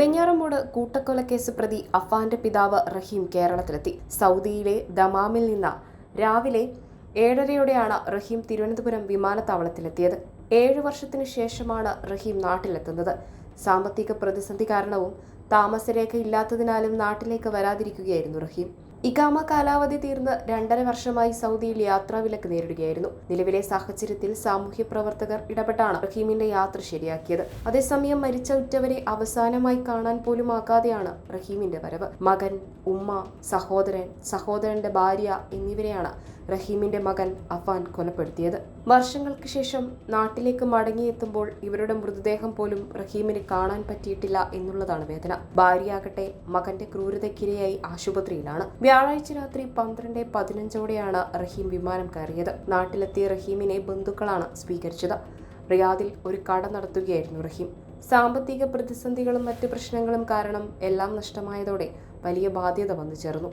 വെഞ്ഞാറമൂട് കൂട്ടക്കൊലക്കേസ് പ്രതി അഫാന്റെ പിതാവ് റഹീം കേരളത്തിലെത്തി. സൗദിയിലെ ദമാമിൽ നിന്ന് രാവിലെ ഏഴരയോടെയാണ് റഹീം തിരുവനന്തപുരം വിമാനത്താവളത്തിലെത്തിയത്. ഏഴു വർഷത്തിനു ശേഷമാണ് റഹീം നാട്ടിലെത്തുന്നത്. സാമ്പത്തിക പ്രതിസന്ധി കാരണവും താമസരേഖ ഇല്ലാത്തതിനാലും നാട്ടിലേക്ക് വരാതിരിക്കുകയായിരുന്നു റഹീം. ഇഖാമ കാലാവധി തീർന്ന് രണ്ടര വർഷമായി സൗദിയിൽ യാത്രാവിലക്ക് നേരിടുകയായിരുന്നു. നിലവിലെ സാഹചര്യത്തിൽ സാമൂഹ്യ പ്രവർത്തകർ ഇടപെട്ടാണ് റഹീമിന്റെ യാത്ര ശരിയാക്കിയത്. അതേസമയം മരിച്ച ഉറ്റവരെ അവസാനമായി കാണാൻ പോലും ആകാതെയാണ് റഹീമിന്റെ വരവ്. മകൻ ഉമ്മ സഹോദരൻ സഹോദരന്റെ ഭാര്യ എന്നിവരെയാണ് റഹീമിന്റെ മകൻ അഫാൻ കൊലപ്പെടുത്തിയത്. വർഷങ്ങൾക്ക് ശേഷം നാട്ടിലേക്ക് മടങ്ങിയെത്തുമ്പോൾ ഇവരുടെ മൃതദേഹം പോലും റഹീമിന് കാണാൻ പറ്റിയിട്ടില്ല എന്നുള്ളതാണ് വേദന. ഭാര്യയാകട്ടെ മകന്റെ ക്രൂരതയ്ക്കിരയായി ആശുപത്രിയിലാണ്. വ്യാഴാഴ്ച രാത്രി പന്ത്രണ്ട് പതിനഞ്ചോടെയാണ് റഹീം വിമാനം കയറിയത്. നാട്ടിലെത്തിയ റഹീമിനെ ബന്ധുക്കളാണ് സ്വീകരിച്ചത്. റിയാദിൽ ഒരു കട നടത്തുകയായിരുന്നു റഹീം. സാമ്പത്തിക പ്രതിസന്ധികളും മറ്റ് പ്രശ്നങ്ങളും കാരണം എല്ലാം നഷ്ടമായതോടെ വലിയ ബാധ്യത വന്നു ചേർന്നു.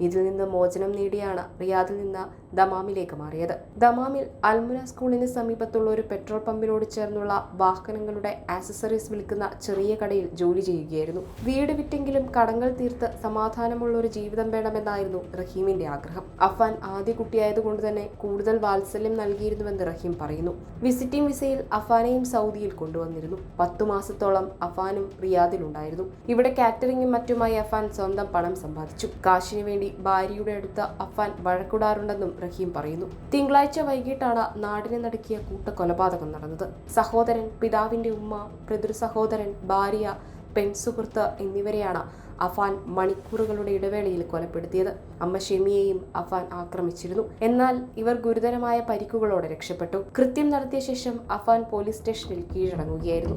ഇതിൽ നിന്ന് മോചനം നേടിയാണ് റിയാദിൽ നിന്ന് ദമാമിലേക്ക് മാറിയത്. ദമാമിൽ അൽമുന സ്കൂളിന് സമീപത്തുള്ള ഒരു പെട്രോൾ പമ്പിനോട് ചേർന്നുള്ള വാഹനങ്ങളുടെ ആക്സസറീസ് വിൽക്കുന്ന ചെറിയ കടയിൽ ജോലി ചെയ്യുകയായിരുന്നു. വീട് വിറ്റെങ്കിലും കടങ്ങൾ തീർത്ത് സമാധാനമുള്ള ഒരു ജീവിതം വേണമെന്നായിരുന്നു റഹീമിന്റെ ആഗ്രഹം. അഫാൻ ആദ്യ കുട്ടിയായതുകൊണ്ട് തന്നെ കൂടുതൽ വാത്സല്യം നൽകിയിരുന്നുവെന്ന് റഹീം പറയുന്നു. വിസിറ്റിംഗ് വിസയിൽ അഫാനെയും സൗദിയിൽ കൊണ്ടുവന്നിരുന്നു. പത്തു മാസത്തോളം അഫാനും റിയാദിലുണ്ടായിരുന്നു. ഇവിടെ കാറ്ററിംഗും മറ്റുമായി അഫാൻ സ്വന്തം പണം സമ്പാദിച്ചു. കാശിനു വേണ്ടി ഭാര്യയുടെ അടുത്ത് അഫാൻ വഴക്കുടാറുണ്ടെന്നും റഹീം പറയുന്നു. തിങ്കളാഴ്ച വൈകിട്ടാണ് നാടിനെ നടുക്കിയ കൂട്ടക്കൊലപാതകം നടന്നത്. സഹോദരൻ പിതാവിന്റെ ഉമ്മ പിതൃ സഹോദരൻ ഭാര്യ പെൺസുഹൃത്ത് എന്നിവരെയാണ് അഫാൻ മണിക്കൂറുകളുടെ ഇടവേളയിൽ കൊലപ്പെടുത്തിയത്. അമ്മ ഷെമിയെയും അഫാൻ ആക്രമിച്ചിരുന്നു. എന്നാൽ ഇവർ ഗുരുതരമായ പരിക്കുകളോടെ രക്ഷപ്പെട്ടു. കൃത്യം നടത്തിയ ശേഷം അഫാൻ പോലീസ് സ്റ്റേഷനിൽ കീഴടങ്ങുകയായിരുന്നു.